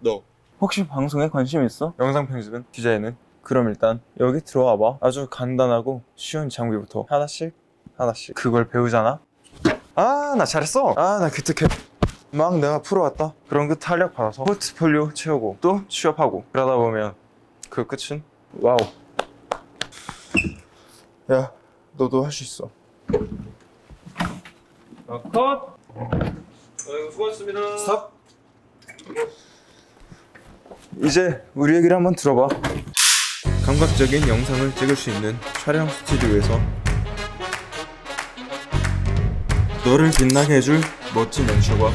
너 혹시 방송에 관심 있어? 영상 편집은? 디자인은? 그럼 일단 여기 들어와 봐. 아주 간단하고 쉬운 장비부터 하나씩 하나씩 그걸 배우잖아. 아 나 잘했어. 아나 개... 막 내가 풀어왔다. 그런 그 탄력 받아서 포트폴리오 채우고 또 취업하고 그러다 보면 그 끝은 와우. 야 너도 할 수 있어. 자, 컷. 아이고 수고하셨습니다. 스탑. 이제 우리 얘기를 한번 들어봐. 감각적인 영상을 찍을 수 있는 촬영 스튜디오에서 너를 빛나게 해줄 멋진 연출과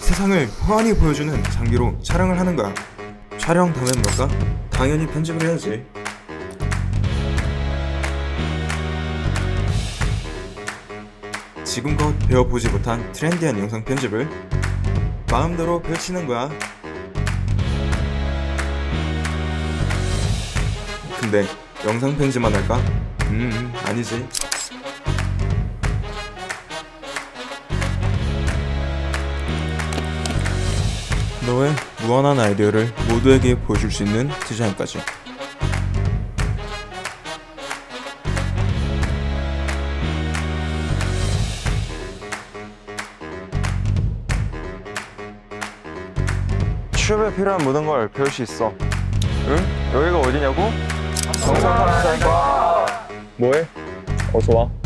세상을 훤히 보여주는 장비로 촬영을 하는 거야. 촬영 다면 뭘까? 당연히 편집을 해야지. 지금껏 배워보지 못한 트렌디한 영상 편집을 마음대로 펼치는 거야. 근데 영상 편집만 할까? 음, 아니지. 너의 무한한 아이디어를 모두에게 보여줄 수 있는 디자인까지. 취업에 필요한 모든 걸 배울 수 있어. 응? 여기가 어디냐고? 정상파라니까. 뭐해? 어서 와.